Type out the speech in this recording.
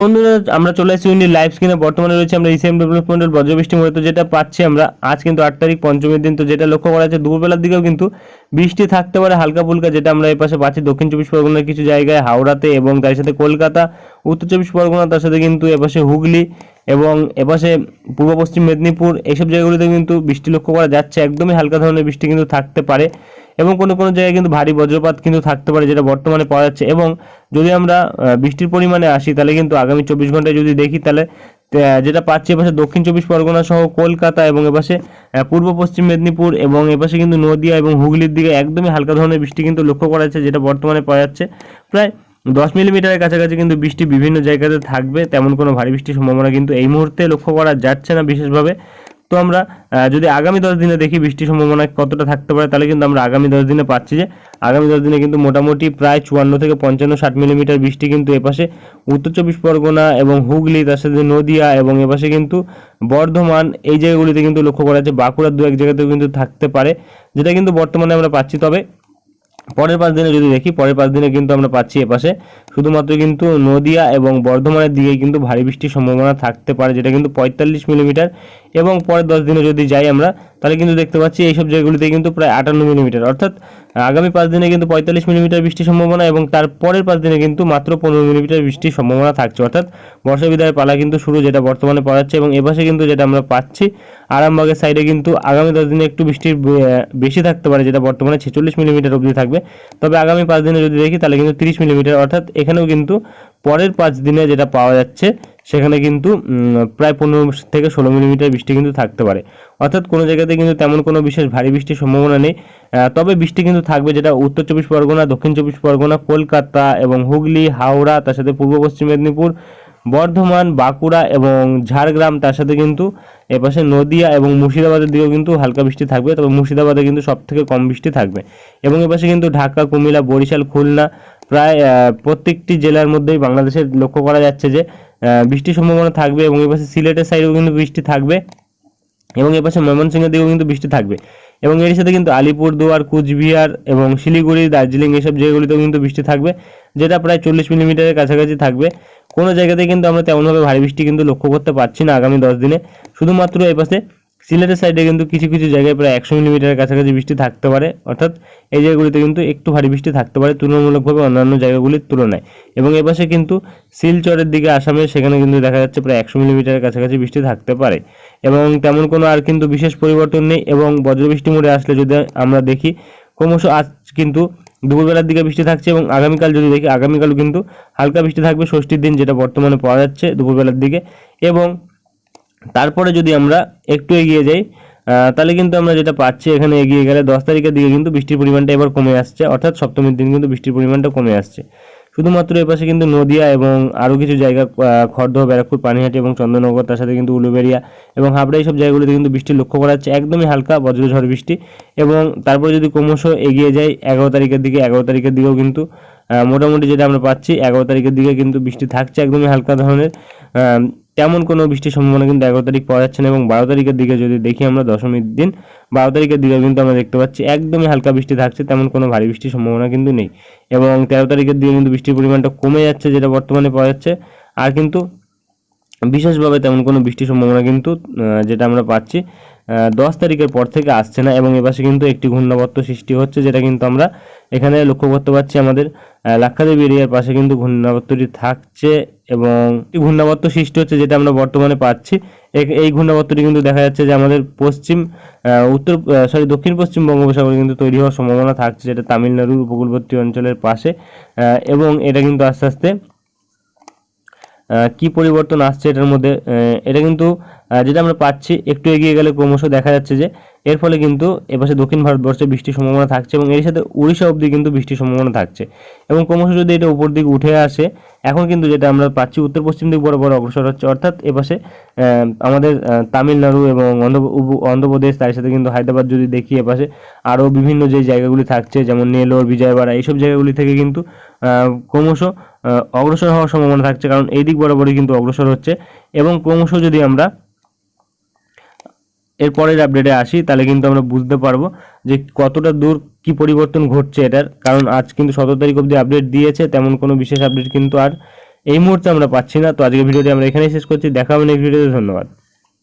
বন্ধুরা, আমরা চলে এসেছি উইন্ডি লাইভ স্ক্রিনে বর্তমানে রয়েছে আমরা ইসিএম ডেভেলপমেন্টের বজ্রবৃষ্টি মূলত যেটা পাচ্ছি আমরা। আজ কিন্তু আট তারিখ, পঞ্চমীর দিন, তো যেটা লক্ষ্য করা যাচ্ছে, দুপুরবেলার দিকেও কিন্তু বৃষ্টি থাকতে পারে হালকা ফুলকা, যেটা আমরা এই পাশে পাচ্ছি। দক্ষিণ চব্বিশ পরগনার কিছু জায়গায় হাওড়াতে এবং তার সাথে কলকাতা, উত্তর চব্বিশ পরগনা, তার সাথে কিন্তু এপাশে হুগলি এবং এপাশে পূর্ব পশ্চিম মেদিনীপুর এইসব জায়গাগুলিতে কিন্তু বৃষ্টি লক্ষ্য করা যাচ্ছে। একদমই হালকা ধরনের বৃষ্টি কিন্তু থাকতে পারে। এবং কোনো কোনো জায়গায় কিন্তু ভারী বজ্রপাত কিন্তু থাকতে পারে যেটা বর্তমানে পাওয়া যাচ্ছে। এবং যদি আমরা বৃষ্টির পরিমাণে আসি, তাহলে কিন্তু আগামী চব্বিশ ঘন্টায় যদি দেখি, তাহলে যেটা পাচ্ছি এপাশে দক্ষিণ চব্বিশ পরগনা সহ কলকাতা এবং এপাশে পূর্ব পশ্চিম মেদিনীপুর এবং এপাশে কিন্তু নদিয়া এবং হুগলির দিকে একদমই হালকা ধরনের বৃষ্টি কিন্তু লক্ষ্য করা যাচ্ছে, যেটা বর্তমানে পাওয়া যাচ্ছে। প্রায় দশ মিলিমিটারের কাছাকাছি কিন্তু বৃষ্টি বিভিন্ন জায়গাতে থাকবে, তেমন কোনো ভারী বৃষ্টির সম্ভাবনা কিন্তু এই মুহূর্তে লক্ষ্য করা যাচ্ছে না বিশেষভাবে। তো আমরা যদি আগামী দশ দিনে দেখি বৃষ্টির সম্ভাবনা কতটা থাকতে পারে, তাহলে কিন্তু আমরা আগামী দশ দিনে পাচ্ছি যে, আগামী দশ দিনে কিন্তু মোটামুটি প্রায় চুয়ান্ন থেকে পঞ্চান্ন ষাট মিলিমিটার বৃষ্টি কিন্তু এপাশে উত্তর চব্বিশ পরগনা এবং হুগলি, তার সাথে নদিয়া এবং এপাশে কিন্তু বর্ধমান, এই জায়গাগুলিতে কিন্তু লক্ষ্য করা যাচ্ছে বাঁকুড়ার দু এক জায়গাতেও কিন্তু থাকতে পারে, যেটা কিন্তু বর্তমানে আমরা পাচ্ছি। তবে পরের পাঁচ দিনে যদি দেখি, পরের পাঁচ দিনে কিন্তু আমরা পাচ্ছি এপাশে শুধুমাত্র কিন্তু নদিয়া এবং বর্ধমানের দিকে কিন্তু ভারী বৃষ্টির সম্ভাবনা থাকতে পারে, যেটা কিন্তু পঁয়তাল্লিশ মিলিমিটার এবং পরের দশ দিনে যদি যাই আমরা, তাহলে কিন্তু দেখতে পাচ্ছি এইসব জায়গাগুলিতে কিন্তু প্রায় আটান্ন মিলিমিটার। অর্থাৎ আগামী পাঁচ দিনে কিন্তু পঁয়তাল্লিশ মিলিমিটার বৃষ্টির সম্ভাবনা এবং তার পরের পাঁচ দিনে কিন্তু মাত্র পনেরো মিলিমিটার বৃষ্টির সম্ভাবনা থাকছে। অর্থাৎ বর্ষা বিদায়ের পালা কিন্তু শুরু যেটা বর্তমানে পাওয়া যাচ্ছে এবং এপাশে কিন্তু যেটা আমরা পাচ্ছি, আরামবাগের সাইডে কিন্তু আগামী দশ দিনে একটু বৃষ্টির বেশি থাকতে পারে, যেটা বর্তমানে ছেচল্লিশ মিলিমিটার অবধি থাকবে। তবে আগামী পাঁচ দিনে যদি দেখি, তাহলে কিন্তু তিরিশ মিলিমিটার, অর্থাৎ এখানেও কিন্তু পরের পাঁচ দিনে যেটা পাওয়া যাচ্ছে, সেখানে কিন্তু প্রায় পনেরো থেকে ষোলো মিলিমিটার বৃষ্টি কিন্তু থাকতে পারে। অর্থাৎ কোনো জায়গাতে কিন্তু তেমন কোনো বিশেষ ভারী বৃষ্টির সম্ভাবনা নেই। তবে বৃষ্টি কিন্তু থাকবে যেটা উত্তর চব্বিশ পরগনা, দক্ষিণ চব্বিশ পরগনা, কলকাতা এবং হুগলি, হাওড়া, তার সাথে পূর্ব পশ্চিম মেদিনীপুর, বর্ধমান, বাঁকুড়া এবং ঝাড়গ্রাম, তার সাথে কিন্তু এপাশে নদিয়া এবং মুর্শিদাবাদের দিকেও কিন্তু হালকা বৃষ্টি থাকবে। তবে মুর্শিদাবাদে কিন্তু সব থেকে কম বৃষ্টি থাকবে। এবং এপাশে কিন্তু ঢাকা, কুমিল্লা, বরিশাল, খুলনা প্রায় প্রত্যেকটি জেলার মধ্যেই বাংলাদেশের লক্ষ্য করা যাচ্ছে যে বৃষ্টির সম্ভাবনা থাকবে এবং এপাশে সিলেটের সাইডেও কিন্তু বৃষ্টি থাকবে এবং এপাশে ময়মনসিংহের দিকেও কিন্তু বৃষ্টি থাকবে এবং এর সাথে কিন্তু আলিপুরদুয়ার, কুচবিহার এবং শিলিগুড়ি, দার্জিলিং এসব জায়গাগুলিতেও কিন্তু বৃষ্টি থাকবে, যেটা প্রায় চল্লিশ মিলিমিটারের কাছাকাছি থাকবে। কোনো জায়গাতে কিন্তু আমরা তেমনভাবে ভারী বৃষ্টি কিন্তু লক্ষ্য করতে পারছি না আগামী দশ দিনে। শুধুমাত্র এপাশে সিলেটের সাইডে কিন্তু কিছু কিছু জায়গায় প্রায় একশো মিলিমিটারের কাছাকাছি বৃষ্টি থাকতে পারে, অর্থাৎ এই জায়গাগুলিতে কিন্তু একটু ভারী বৃষ্টি থাকতে পারে, তুলনামূলকভাবে অন্যান্য জায়গাগুলির তুলনায়। এবং এপাশে কিন্তু শিলচরের দিকে আসামে সেখানে কিন্তু দেখা যাচ্ছে প্রায় একশো মিলিমিটারের কাছাকাছি বৃষ্টি থাকতে পারে। এবং তেমন কোনো আর কিন্তু বিশেষ পরিবর্তন নেই এবং বজ্রবৃষ্টি মোড়ে আসলে যদি আমরা দেখি, ক্রমশ আজ কিন্তু দুপুরবেলার দিকে বৃষ্টি থাকছে এবং আগামীকাল যদি দেখি, আগামীকালও কিন্তু হালকা বৃষ্টি থাকবে, ষষ্ঠীর দিন যেটা বর্তমানে পাওয়া যাচ্ছে দুপুরবেলার দিকে। এবং তারপরে যদি আমরা একটু এগিয়ে যাই তাহলে কিন্তু আমরা যেটা পাচ্ছি এখানে এগিয়ে গেলে দশ তারিখের দিকে কিন্তু বৃষ্টির পরিমাণটা এবার কমে আসছে, অর্থাৎ সপ্তমীর দিন কিন্তু বৃষ্টির পরিমাণটা কমে আসছে। শুধুমাত্র এপাশে কিন্তু নদিয়া এবং আরও কিছু জায়গা খড়দহ ব্যারাকপুর, পানিহাটি এবং চন্দননগর তার সাথে কিন্তু উলুবেড়িয়া এবং হাবড়া এইসব জায়গাগুলিতে কিন্তু বৃষ্টি লক্ষ্য করা যাচ্ছে। একদমই হালকা বজ্রঝড় বৃষ্টি এবং তারপরে যদি ক্রমশ এগিয়ে যায় এগারো তারিখের দিকে, এগারো তারিখের দিকেও কিন্তু মোটামুটি যেটা আমরা পাচ্ছি, এগারো তারিখের দিকে কিন্তু বৃষ্টি থাকছে একদমই হালকা ধরনের। তেমন কোনো বৃষ্টির সম্ভাবনা কিন্তু এগারো তারিখ পাওয়া যাচ্ছে না এবং বারো তারিখের দিকে যদি দেখি আমরা দশমীর দিন বারো তারিখের দিকে কিন্তু আমরা দেখতে পাচ্ছি একদমই হালকা বৃষ্টি থাকছে তেমন কোনো ভারী বৃষ্টির সম্ভাবনা কিন্তু নেই। এবং তেরো তারিখের দিকে কিন্তু বৃষ্টির পরিমাণটা কমে যাচ্ছে যেটা বর্তমানে পাওয়া যাচ্ছে। আর কিন্তু বিশেষভাবে তেমন কোনো বৃষ্টির সম্ভাবনা কিন্তু যেটা আমরা পাচ্ছি দশ তারিখের পর থেকে আসছে না এবং এপাশে কিন্তু একটি ঘূর্ণাবর্ত সৃষ্টি হচ্ছে যেটা কিন্তু আমরা এখানে লক্ষ্য করতে পারছি আমাদের আহ, লাক্ষাদ্বীপ এরিয়ার পাশে কিন্তু ঘূর্ণাবর্তটি থাকছে। এবং ঘূর্ণাবর্ত সৃষ্টি হচ্ছে যেটা আমরা বর্তমানে পাচ্ছি। এই ঘূর্ণাবর্তটি কিন্তু দেখা যাচ্ছে যে আমাদের পশ্চিম উত্তর সরি দক্ষিণ পশ্চিম বঙ্গোপসাগরে কিন্তু তৈরি হওয়ার সম্ভাবনা থাকছে, যেটা তামিলনাড়ুর উপকূলবর্তী অঞ্চলের পাশে। এবং এটা কিন্তু আস্তে আস্তে কি পরিবর্তন আসছে এটার মধ্যে? এটা কিন্তু যেটা আমরা পাচ্ছি, একটু এগিয়ে গেলে ক্রমশ দেখা যাচ্ছে যে, এর ফলে কিন্তু এপাশে দক্ষিণ ভারতবর্ষে বৃষ্টির সম্ভাবনা থাকছে এবং এর সাথে উড়িষ্যা অবধি কিন্তু বৃষ্টির সম্ভাবনা থাকছে। এবং ক্রমশ যদি এটা উপর দিকে উঠে আসে, এখন কিন্তু যেটা আমরা পাচ্ছি, উত্তর পশ্চিম দিক বরাবর অগ্রসর হচ্ছে, অর্থাৎ এপাশে আমাদের তামিলনাড়ু এবং অন্ধ্র অন্ধ্রপ্রদেশ, তার সাথে কিন্তু হায়দ্রাবাদ যদি দেখি এপাশে, আরও বিভিন্ন যে জায়গাগুলি থাকছে, যেমন নেলোর, বিজয়বাড়া, এইসব জায়গাগুলি থেকে কিন্তু ক্রমশ অগ্রসর হওয়ার সম্ভাবনা থাকছে, কারণ এই দিক বরাবরই কিন্তু অগ্রসর হচ্ছে। এবং ক্রমশ যদি আমরা এর পরের আপডেটে আসি, তাহলে কিন্তু আমরা বুঝতে পারব যে কতটা দূর কি পরিবর্তন ঘটছে এটার। কারণ আজ কিন্তু সতেরো তারিখ অবধি আপডেট দিয়েছে, তেমন কোনো বিশেষ আপডেট কিন্তু আর এই মুহূর্তে আমরা পাচ্ছি না। তো আজকে ভিডিওটি আমরা এখানেই শেষ করছি। দেখা হবে নেক্সট ভিডিওতে ধন্যবাদ।